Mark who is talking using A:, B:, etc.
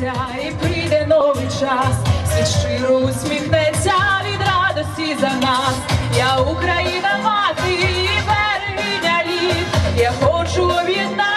A: зміниться і прийде новий час, всі щиро усміхнеться від радості за нас. Я Україна мати і берегиня літ, я хочу об'єднати.